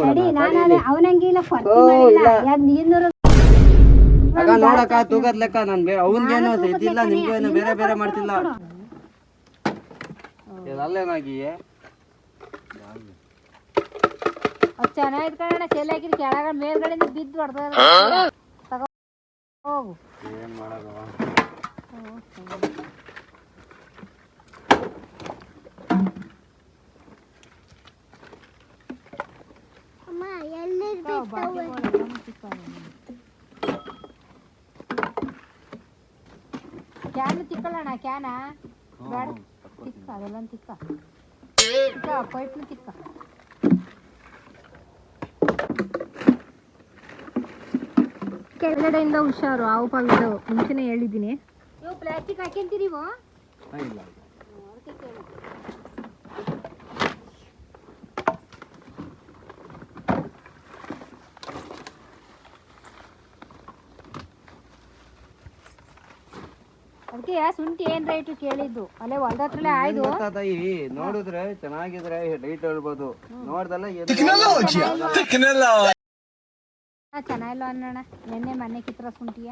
ನಡಿ ನಾನು ಅವನಂಗಿಲ್ಲ ಓ, ಇಲ್ಲ. ಇನ್ನೂರು ಅಕ್ಕ ನೋಡಕ್ಕ ತೂಗದ್ ಲೆಕ್ಕ ನಾನು ಬೇರೆ ಅವನ್ಗೇನು ಇದಿಲ್ಲ ನಿಮ್ಗೂ ಏನು ಬೇರೆ ಬೇರೆ ಮಾಡ್ತಿಲ್ಲ. ಅಲ್ಲೇನಾಗಿ? ಅದ್ ಚೆನ್ನಾಗಿದ್ ಕಣ ಚೆಲ್ ಕೆಳಗ ಮೇಲ್ಗಡೆಯಿಂದ ಬಿದ್ದು ಹೊಡೆದ ತಗೋ ಹೋಗು. ಏನ್ ಮಾಡೋದವ ಕ್ಯಾನ್ ತಿಕ್ಕಲ್ಲಣ್ಣ ಕ್ಯಾನ ಬೇಡ. ತಿಕ್ಕ ಅದೆಲ್ಲ ತಿಕ್ಕ. ತಿಕ್ಕ ಪೈಪ್ನು ತಿಕ್ಕ. ಕೆಳಗಡೆಯಿಂದ ಹುಷಾರು ಆವು ಪಾವಿದ್ದು ಮುಂಚೆನೆ ಹೇಳಿದ್ದೀನಿ. ನೀವು ಪ್ಲಾಸ್ಟಿಕ್ ಹಾಕ್ಯಂತೀರಿ ನೀವು ಇಲ್ಲ. ಅದಕ್ಕೆ ಶುಂಠಿ ಏನ್ ರೈಟ್ ಕೇಳಿದ್ದು? ಅಲ್ಲೇ ಹೊಲ್ದ ಹತ್ರಲ್ಲೇ ಆಯ್ದು. ತಾಯಿ ನೋಡಿದ್ರೆ ಚೆನ್ನಾಗಿದ್ರೆ ರೈಟ್ ಹೇಳ್ಬೋದು. ನೋಡ್ದಲ್ಲ ಹಾ, ಚೆನ್ನಾಗಿಲ್ಲ ಅನ್ನೋಣ ನಿನ್ನೆ ಮೊನ್ನೆ ಕಿತ್ರ ಶುಂಠಿಯ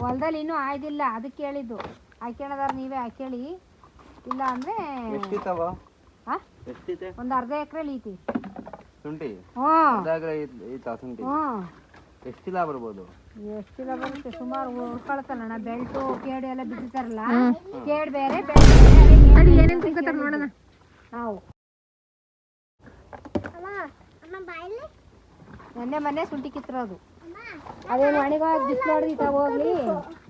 ಹೊಲ್ದಲ್ಲಿ ಇನ್ನೂ ಆಯ್ದಿಲ್ಲ ಅದಕ್ಕೆ ಕೇಳಿದ್ದು. ಹಾಕ್ಯಣದಾರ ನೀವೇ ಹಾಕೇಳಿ ಇಲ್ಲ ಅಂದ್ರೆ ಎಷ್ಟಿತ್ತವ? ಹಾ ಎಷ್ಟಿದೆ ಒಂದ್ ಅರ್ಧ ಎಕರೆ ಐತಿ. ಶುಂಠಿ ಐತಾ ಹ್ಞೂ ಎಷ್ಟಿಲ್ಲ ಬರ್ಬೋದು? ಎಷ್ಟಿಲ್ಲ ಬರುತ್ತೆ? ಸುಮಾರು ಉಳ್ಕೊಳತ್ತಲ್ಲಣ್ಣ ಬೆಲ್ಟು ಕೇಡು ಎಲ್ಲ ಬಿಟ್ಟಿರ್ತಾರಲ್ಲ ಕೇಡ್ ಬೇರೆ ಅದೇ ಏನ್ ಏನೇನ್ ತಿನ್ಕೋತಾರ ನೋಡೋಣ. ನಾವು. ಮೊನ್ನೆ ಮೊನ್ನೆ ಶುಂಠಿ ಕಿತ್ತಿರೋದು. ಅದೇನು ಅಣಿಗ ಬಿಸಿಲು ಹೊಡೆದು ಇತ್ತಾಗ ಹೋಗ್ಲಿ.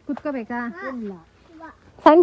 ಕುತ್ಕೋಬೇಕಾ? ಇಲ್ಲ. ಸಣ್ಣ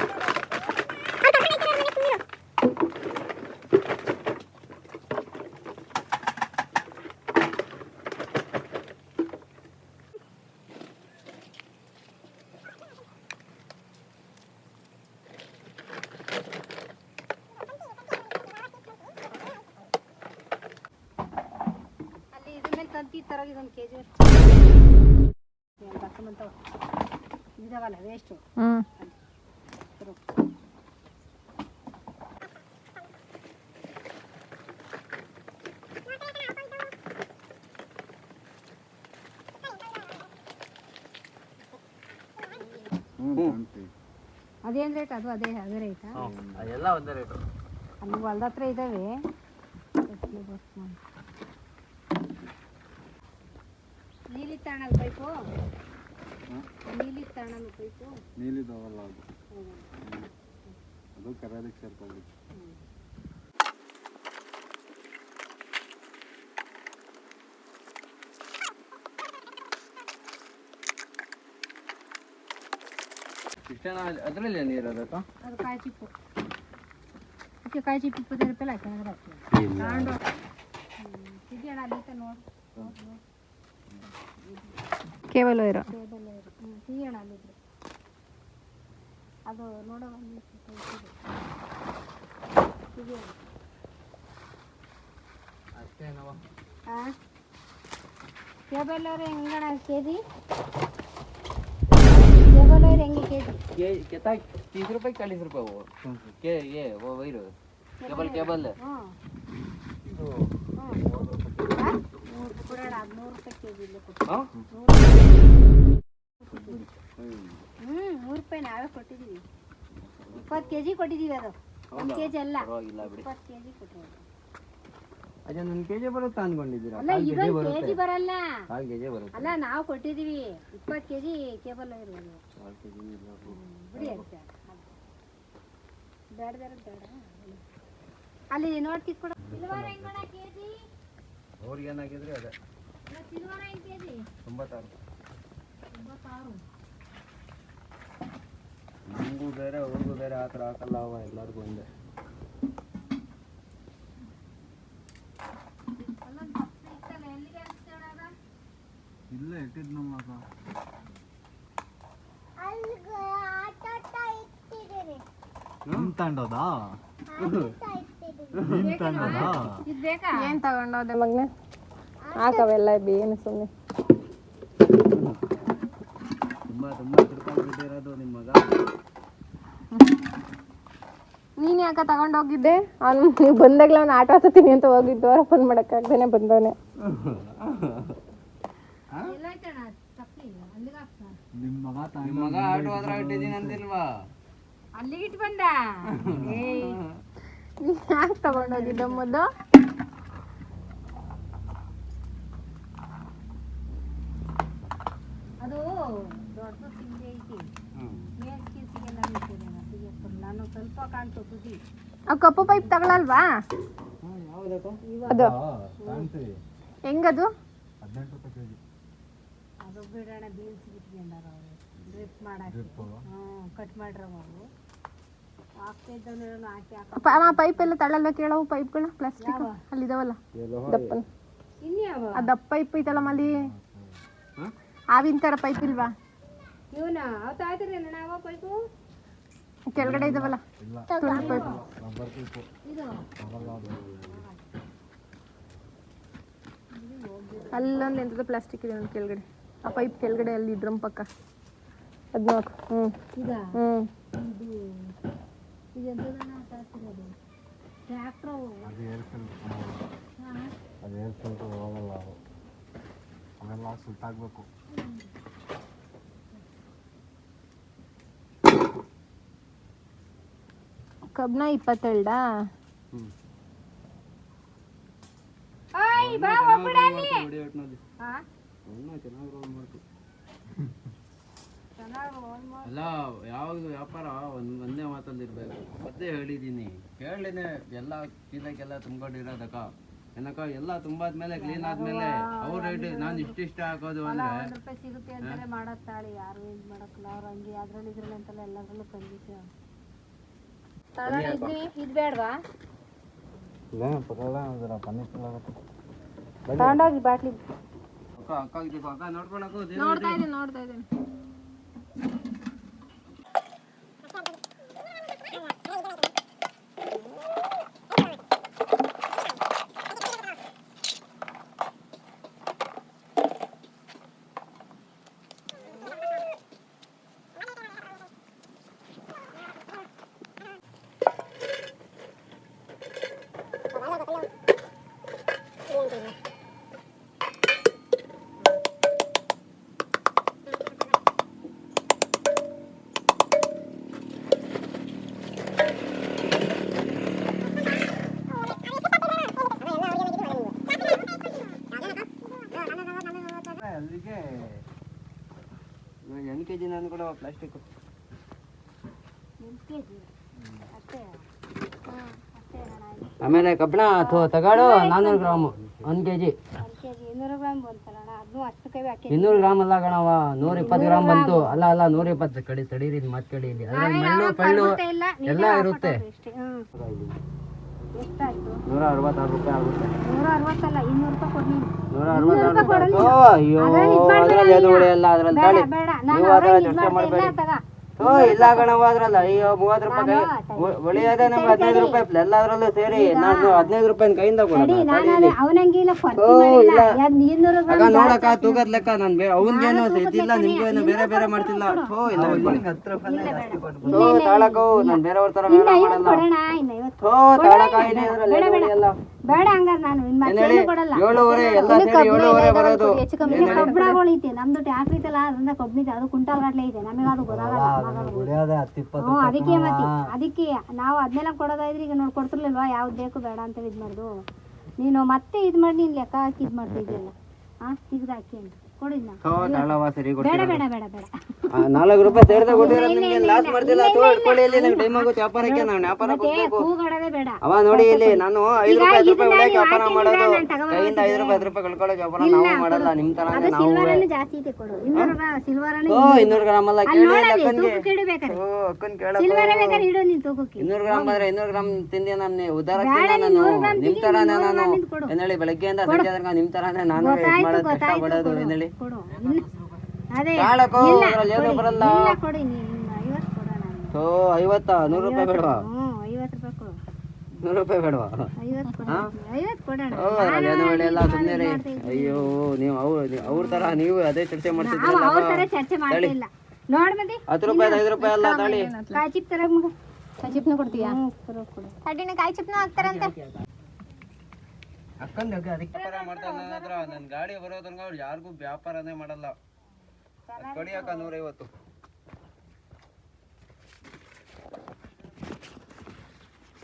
ತಂತಿ ತರೋಗಿ ಇದೊಂದು ಕೆ ಜಿ ಇದಾವಲ್ಲ ವೇಸ್ಟು ಹ್ಞೂ ಅದೇನು ರೇಟ್ ಅದು ಅದೇ ಅದೇ ರೇಟಾ ಅದೆಲ್ಲ ಒಂದೇ ರೇಟು ಅಲ್ಲಿ ಹೊಲ್ದ ಹತ್ರ ಇದ್ದಾವೆ ನೀಲಿ ತಾಣಲ್ ಪೈಪು? ನೀಲಿ ತಾಣಲ್ ಪೈಪು? ನೀಲಿದಾವಲ್ಲ ಅದು. ಅದು ಇಷ್ಟೇನ ಅದರಲ್ಲಿ ನೀರು ಅದಕ್ಕ? ಅದು ಕಾಯಿ ಚಿಪ್ಪು. ಅದಕ್ಕೆ ಕಾಯಿ ಚಿಪ್ಪು ಇಪ್ಪತ್ತೈದು ರೂಪಾಯಿ ಹಾಕಿ ಇದೆಯಣ್ಣ ಅಲ್ಲಿ ಐತೆ ನೋಡು. ಕೇವಲ ಇರೋ. ಕೇಬಲ್ ಟೀ ಅಣ್ಣ ಅದು ನೋಡೋ ಒಂದು ಸ್ವಲ್ಪ ಇದು. ಇದು. ಅಷ್ಟೇನವ ಆ? ಕೇಬಲ್ ಅವ್ರು ಹೆಂಗೆ ಕೆ ಜಿ ಕೆ ರೂಪಾಯಿ ಚಾಳೀಸ್ ರೂಪಾಯಿ ಕೇಬಲ್ ಕೇಬಲ್ ಹ್ಞೂ ಇದು ಹ್ಞೂ ಹಾಂ? ನೂರು ಕೊಡೋಣ ರೂಪಾಯಿ ನಾವೇ ಕೊಟ್ಟಿದ್ದೀವಿ. ಇಪ್ಪತ್ತು ಕೆ ಜಿ ಕೊಟ್ಟಿದ್ದೀವಿ ಅದು. ಒಂದು ಕೆ ಜಿ ಅಲ್ಲ. ಇಪ್ಪತ್ತು ಕೆ ಜಿ ಕೊಟ್ಟಿರೋದು. ಅದೇ ನನ್ನ ಕೆಜಿ ಬರುತ್ತೆ ಅನ್ಕೊಂಡಿದ್ದೀರಾ ಅಲ್ಲ ಕೆಜಿ ಇದೊಂದು ಕೆ ಜಿ ಬರುತ್ತೆ. ಬರಲ್ಲ. ಕಾಲ್ ಕೆಜಿ ಬರುತ್ತೆ. ಅಲ್ಲ ನಾವು ಕೊಟ್ಟಿದ್ದೀವಿ. ಇಪ್ಪತ್ತು ಕೆಜಿ ಕೇಬಲ್ ಇರ್ಬೋದು ಕಾಲ್ ಕೆಜಿ ಇಲ್ಲ ಬಿಡಿ. ಅಂತ ಬೇಡ ಬೇಡ ಬೇಡ ಅಲ್ಲಿ ನೋಡಿ ಕೊಡ. ಸಿಲ್ವರ್ ಹೆಂಗಣ ಕೆ ಜಿ ಅವ್ರಿಗೆ ಏನಾಗಿದ್ರಿ ಅದೇ. ತೊಂಬತ್ತಾರು. ನಮಗೂ ಬೇರೆ ಅವ್ರಿಗೂ ಬೇರೆ ಆ ಥರ ಹಾಕಲ್ಲ ಅವ ಎಲ್ಲರಿಗೂ ಒಂದೇ. ಇಲ್ಲೇ ಇಟ್ಟಿದ್ ನಮ್ಮ ತಂಡೋದಾ ಇದು ಬೇಕಾ ಏನ್ ತಗೊಂಡೋದೆ ಮಗ್ನೆ? ಹಾಕವೆಲ್ಲ ಏನು ಸುಮ್ಮನೆ ತುಂಬ ತುಂಬ ತಿರ್ಕೊಂಡ್ಬಿಟ್ಟಿರೋದು ನಿಮ್ಮ ಮಗ. ನೀನ್ ಯಾಕ ತಗೊಂಡೋಗಿದ್ದೆ ಅವ್ನು ನೀವು ಬಂದಾಗ್ಲ ಅವ್ನು ಆಟ ಆಡ್ತೀನಿ ಅಂತ ಹೋಗಿದ್ದು. ಅವ್ರ ಫೋನ್ ಮಾಡಕ್ಕಾಗ್ದೇನೆ ಬಂದವನೆ. ನಿಮ್ಮ ಮಗ ನಿಮ್ಮ ಮಗ ಆಟೋ ಹತ್ರ ಇಟ್ಟಿದ್ದೀನಿ ಅಂತಿಲ್ವಾ? ಅಲ್ಲಿಗೆ ಇಟ್ಟು ಬಂದ? ಏಯ್. ನೀನ್ ಯಾಕೆ ತಗೊಂಡೋಗಿದ್ದ ಮೊದಲು ಅದು ದೊಡ್ಡ ತಿಂಡಿ ಐತಿ. ಹ್ಞೂ ಮೇಲ್ ಕೀಸಿಗೆಲ್ಲ ಇಟ್ಟಿದೆ ನಾನು ಸ್ವಲ್ಪ ಕಾಣ್ತು ಸುದ್ದಿ ಆ ಕಪ್ಪು ಪೈಪ್ ತಗೊಳಲ್ವಾ? ಅದು? ಹೆಂಗದು? ಹದಿನೆಂಟು ರೂಪಾಯಿ ಕೆಜಿ. ಅದು ಬಿಡೋಣ ಬೀನ್ಸ್ ಬಿಟ್ಕೊಂಡಾರ ಅವರು. ಡ್ರಿಪ್ ಮಾಡಕ್ಕೆ. ಹ್ಞೂ ಕಟ್ ಮಾಡ್ರವ ಅವರು. ಆ ಪೈಪ್ ಎಲ್ಲ ತಳ್ಳಲ್ಲ ಕೇಳವು ಪೈಪ್ಗಳ ಪ್ಲಾಸ್ಟಿಕ್ ಅಲ್ಲಿ ಅಲ್ಲಿದಾವಲ್ಲ? ದಪ್ಪ ದಪ್ಪನ. ಆ ದಪ್ಪ ಪೈಪ್ ಐತಲ್ಲ ಮಲ್ಲಿ ಆವಿನ ತರ ಪೈಪ್ ಇಲ್ವಾ? ಇವನ ಅವತ್ತು ಆಯ್ತಾರೆ ನಾವು ಪೈಪು ಕೆಳಗಡೆ ಇದಾವಲ್ಲ? ತುಳು ಪೈಪ್ ಇದು. ಅಲ್ಲೊಂದು ಎಂತದ ಪ್ಲಾಸ್ಟಿಕ್ ಇದೆ ಒಂದು ಕೆಳಗಡೆ. ಆ ಪೈಪ್ ಕೆಳಗಡೆ ಅಲ್ಲಿ ಡ್ರಮ್ ಪಕ್ಕ. ನೋಡು. ಹ್ಞೂ ಇದ? ಹ್ಞೂ ಅದು ಏರ್ ಫಿಲ್ಟರ್ ಅದು ಏರ್ ಫಿಲ್ಟರ್ ಹೋಗಲ್ಲ ಅದು ಅವೆಲ್ಲ ಸುಟ್ಟಾಗಬೇಕು ಕಬ್ನ ಇಪ್ಪತ್ತೆರಡಾ ಓಯ್ ಬಾ ಹೋಗ್ಬಿಡಲ್ಲಿ ಹೊಡಿ ಒಟ್ನಲ್ಲಿ ಹಾ ಅವನ್ನ ಚೆನ್ನಾಗಿ ರೋಲ್ ಮಾಡ್ತೀವಿ ಚೆನ್ನಾಗಿ ಓನ್ ಮಾಡಿ ಅಲ್ಲ ಯಾವಾಗ ವ್ಯಾಪಾರ? ಒಂದ್ ಒಂದೇ ಮಾತಲ್ಲಿ ಇರ್ಬೇಕು. ಮತ್ತೆ ಹೇಳಿದೀನಿ. ಕೇಳಿನೇ ಎಲ್ಲ ಚೀಲಕ್ಕೆಲ್ಲ ತುಂಬಿಕೊಂಡಿರೋದಕ್ಕ. ಏನಕ್ಕ ಎಲ್ಲ ತುಂಬಾದ್ಮೇಲೆ ಕ್ಲೀನ್ ಆದ್ಮೇಲೆ ಅವ್ರ ರೇಟ್ ನಾನು ಇಷ್ಟಿಷ್ಟ ಹಾಕೋದು ಅಂದ್ರೆ ಒಂದ್ ರೂಪಾಯಿ ಸಿಗುತ್ತೆ ಅಂತಾನೆ ತಾಳಿ ಯಾರು ಇದು ಮಾಡಕ್ಕಲ್ಲ. ಅವ್ರು ಹಂಗೆ ಅದ್ರಲ್ಲಿ ಇದ್ರಲ್ಲಿ ಅಂತೆಲ್ಲ ಎಲ್ಲದ್ರಲ್ಲೂ ಕಂಡೀಷನ್ ತಗೊಳ್ಳಿ ಇದ್ನಿ ಇದು ಬೇಡವಾ? ಇಲ್ಲ ಪರಲ್ಲ ಅದರ ಪನ್ನೀರ್ ಆಗುತ್ತೆ. ತಗೊಂಡೋಗಿ ಬಾಟ್ಲಿ ಅಕ್ಕ ಅಕ್ಕ ಇದು ಅಕ್ಕ ನೋಡ್ಕೊಳಕು ನೋಡ್ತಾ ಇದೀನಿ ನೋಡ್ತಾ ಇದ್ದೀನಿ. ಇವಾಗ ಎಂಟು ಕೆ ಜಿ ನಾನು ಕೂಡ ಪ್ಲಾಸ್ಟಿಕ್ ಆಮೇಲೆ ಕಬ್ಬಣ ತಗಾಡು ನಾನ್ನೂರು ಗ್ರಾಮ್ ಒಂದು ಕೆಜಿ. ಒಂದು ಕೆ ಜಿ ಇನ್ನೂರು ಗ್ರಾಮ್ ಅಲ್ಲ ಕಣವ ನೂರ ಇಪ್ಪತ್ತು ಗ್ರಾಮ್ ಬಂತು. ಅಲ್ಲ ಅಲ್ಲ ನೂರ ಇಪ್ಪತ್ತು. ಕಡಿ ತಡೀರಿ ಮತ್ತೆ ಮಾತು ಕಡಿ ಇಲ್ಲಿ. ಅದ್ರಲ್ಲಿ ಮಣ್ಣು ಪಳ್ಳು ಎಲ್ಲ ಇರುತ್ತೆ. ಎಷ್ಟಾಯ್ತು? ನೂರ ಅರವತ್ತಾರು ರೂಪಾಯಿ ಆಗುತ್ತೆ. ನೂರ ಅರವತ್ತಲ್ಲ ಇನ್ನೂರು ರೂಪಾಯಿ ಕೊಡಿ ನೀನು ನೂರ ಅರವತ್ತಾರು ರೂಪಾಯಿ ಕೊಡಲ್ಲ. ಓ ಅಯ್ಯೋ ಅದ್ರಲ್ಲಿ ಉಳಿಯಲ್ಲ ತಾಳಿ ಬೇಡ ನಾನು ನೀವು ಚರ್ಚೆ ಮಾಡಬೇಡಿ. ಓ ಇಲ್ಲ ಕಣವ ಅದ್ರಲ್ಲ. ಅಯ್ಯೋ ಮೂವತ್ತು ರೂಪಾಯಿ ಉಳಿಯೋದೇ ನಮ್ಗೆ ಹದಿನೈದು ರೂಪಾಯಿ. ಎಲ್ಲದ್ರಲ್ಲೂ ಸೇರಿ. ನಾನು ಹದಿನೈದು ರೂಪಾಯಿ ಕೈಯಿಂದ ಕೊಡೋಣ ನೋಡಕ್ಕ ತೂಕದ ಲೆಕ್ಕ ನಾನು ಅವನ್ಗೇನು ಅವನಿಗೇನು ಇದಿಲ್ಲ ನಿಮ್ಗೇನು ಬೇರೆ ಬೇರೆ ಮಾಡ್ತಿಲ್ಲ. ಹೋ ಇಲ್ಲ. ನಾನು ಬೇರೆಯವ್ರ ಐವತ್ತು ಮಾಡಲ್ಲ. ಏನು ಉಳಿಯಲ್ಲ ಬೇಡ ಹಂಗಾರ ನಾನು ಮತ್ತೆ ಕೊಡಲ್ಲ. ಏಳುವರೆ ಎಲ್ಲ ಸೇರಿ ಏಳುವರೆ ಬರೋದು. ಹೆಚ್ಚು ಕಮ್ಮಿ ಕಬ್ಬಣಗಳು ಐತೆ ನಮ್ದು ಟ್ಯಾಕ್ಟ್ರಿ ಐತಲ್ಲ ಅದರಿಂದ ಕಬ್ಬಣಿದೆ ಅದು ಕುಂಟಾಲ್ ಗಟ್ಲೆ ಇದೆ. ನಮಗೆ ಅದು ಗೊತ್ತಾಗಲ್ಲ ಹ್ಞೂ ಅದಕ್ಕೆ ಮತ್ತೆ ಅದಕ್ಕೆ ನಾವು ಅದನ್ನೆಲ್ಲ ಕೊಡೋದಾದ್ರೆ ಈಗ ನೋಡಿ ಕೊಡ್ತಿರ್ಲಿಲ್ವಾ? ಯಾವ್ದು ಬೇಕು ಬೇಡ ಅಂತ ಇದು ಮಾಡ್ದು. ನೀನು ಮತ್ತೆ ಇದ್ ಮಾಡಿ ನೀನು ಲೆಕ್ಕ ಹಾಕಿ ಇದ್ ಮಾಡ್ತಾ ಹಾ ಹಾಂ ತೆಗ್ದು ಹಾಕಿ ಅಂತ. ಬೇಡ ಬೇಡ ಬೇಡ ಬೇಡ. ಆ, ನಾಲ್ಕು ರೂಪಾಯಿ ಕೊಟ್ಟಿದ್ರೆ ನಿಮ್ಗೆ ಲಾಸ್ ಮಾಡ್ತಿಲ್ಲ ಅಥವಾ ಇಟ್ಕೊಳ್ಳಿ ಇಲ್ಲಿ ನಂಗೆ ಟೈಮ್ ಆಗುತ್ತೆ ವ್ಯಾಪಾರಕ್ಕೆ ನಾನು ವ್ಯಾಪಾರ ಕೊಡ್ಬೇಕು. ಕೂಗಾಡೋದೇ ಬೇಡ. ಅವ ನೋಡಿ ಇಲ್ಲಿ ನಾನು ಐದು ರೂಪಾಯಿ ಐದು ರೂಪಾಯಿ ವ್ಯಾಪಾರ ಮಾಡೋದು. ಕೈಯಿಂದ ಐದು ರೂಪಾಯಿ ಐದು ರೂಪಾಯಿ ಕಳ್ಕೊಳ್ಳೋಕೆ ವ್ಯಾಪಾರ ನಾವು ಮಾಡಲ್ಲ ನಿಮ್ ತರ ಅದು ನಾವು ಸಿಲ್ವರ್ ಜಾಸ್ತಿ ಇದೆ ಕೊಡು. ಇನ್ನೂರು ಸಿಲ್ವರ್ ಓ ಇನ್ನೂರು ಗ್ರಾಮ್ ಅಲ್ಲ ಕೇಳಿ ಅಕ್ಕನ್ಗೆ. ಓ ಅಕ್ಕನ್ ಕೇಳಪ್ಪ. ಸಿಲ್ವರ್ ಬೇಕಾದ್ರೆ ಇಡು ನೀನು ತೂಕಕ್ಕೆ. ಇನ್ನೂರು ಗ್ರಾಮ್ ಬಂದ್ರೆ ಇನ್ನೂರು ಗ್ರಾಮ್ ತಿಂದೆ ನಾನು ಉದಾರಕ್ಕೆ ನಾನು ನೀನ್. ನೂರು ನಿಮ್ ತರಾನೇ ನಾನು. ಏನೇಳಿ ಬೆಳಗ್ಗೆಯಿಂದ ಸಂಜೆ ತನಕ ನಿಮ್ ತರಾನೇ ನಾನು ಮಾಡೋದು ಕಷ್ಟ ಪಡೋದು ಏನೇಳಿ ಕೊಡು. ಇನ್ನು ಅದೇ ಕಾಳಕ್ಕೋ ಇಲ್ಲ ಅದ್ರಲ್ಲಿ ಏನೂ ಕೊಡಿ, ಬರಲ್ಲ. ಇಲ್ಲ ಕೊಡಿ ನೀನು ಐವತ್ತು ಕೊಡ ನಾನು. ಓ ಐವತ್ತಾ ನೂರು ರೂಪಾಯಿ ಬೇಡವಾ? ಹ್ಞೂ ಐವತ್ತು ರೂಪಾಯಿ ಕೊಡು. ನೂರು ರೂಪಾಯಿ ಬೇಡವಾ? ಐವತ್ತು ಕೊಡ. ಐವತ್ತು ಕೊಡೋಣ. ಓ ಅದ್ರಲ್ಲಿ ಏನು ಹೇಳಿ ಸುಮ್ಮನೆ ರೀ ಅಯ್ಯೋ ನೀವು ಅವ್ರು ನೀವು ಅದೇ ಚರ್ಚೆ ನಾವು ಮಾಡ್ತಿದ್ರಲ್ಲ ಅವ್ರ ಥರ ಚರ್ಚೆ ಮಾಡ್ತಾ ಇಲ್ಲ. ನೋಡ್ ಹತ್ತು ರೂಪಾಯಿ ಐದು ರೂಪಾಯಿ ಅಲ್ಲ ತಾಳಿ. ಕಾಯಿ ಚಿಪ್ ತರಗ್ ಮಗ. ಚಿಪ್ನ ಕೊಡ್ತೀಯಾ? ಕೊಡು ಕಾಯಿ ಚಿಪ್ನ ಹಾಕ್ತಾರಂತೆ. ಅಕ್ಕಂದ ಅದಕ್ಕೆ ವ್ಯಾಪಾರ ಮಾಡ್ತಾರೆ ನನ್ನ ಹತ್ರ ನನ್ನ ಗಾಡಿ ಬರೋ ತನಕ ಅವ್ರು ಯಾರಿಗೂ ವ್ಯಾಪಾರನೇ ಮಾಡಲ್ಲ. ಕೊಡಿ ಅಕ್ಕ ನೂರೈವತ್ತು.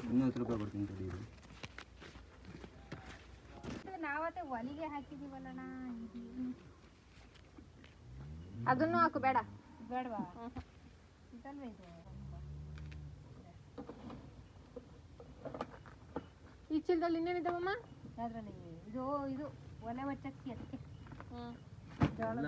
ಇನ್ನೂತ್ತು ರೂಪಾಯಿ ಕೊಡ್ತೀನಿ ತಡಿ ಇದು. ನಾವತ್ತೆ ಒಲಿಗೆ ಹಾಕಿದೀವಲ್ಲಣ್ಣ ಇದು ಅದನ್ನು ಹಾಕು ಬೇಡ. ಬೇಡವಾ? ಇದಲ್ವಾ ಇದು? ಈ ಚೀಲದಲ್ಲಿ ಇನ್ನೇನಿದಾವಮ್ಮ? ಅದ್ರಲ್ಲಿ ಇದು ಇದು ಒಲೆ ಒಚ್ಚಕ್ಕಿ ಅದಕ್ಕೆ ಎಲ್ಲ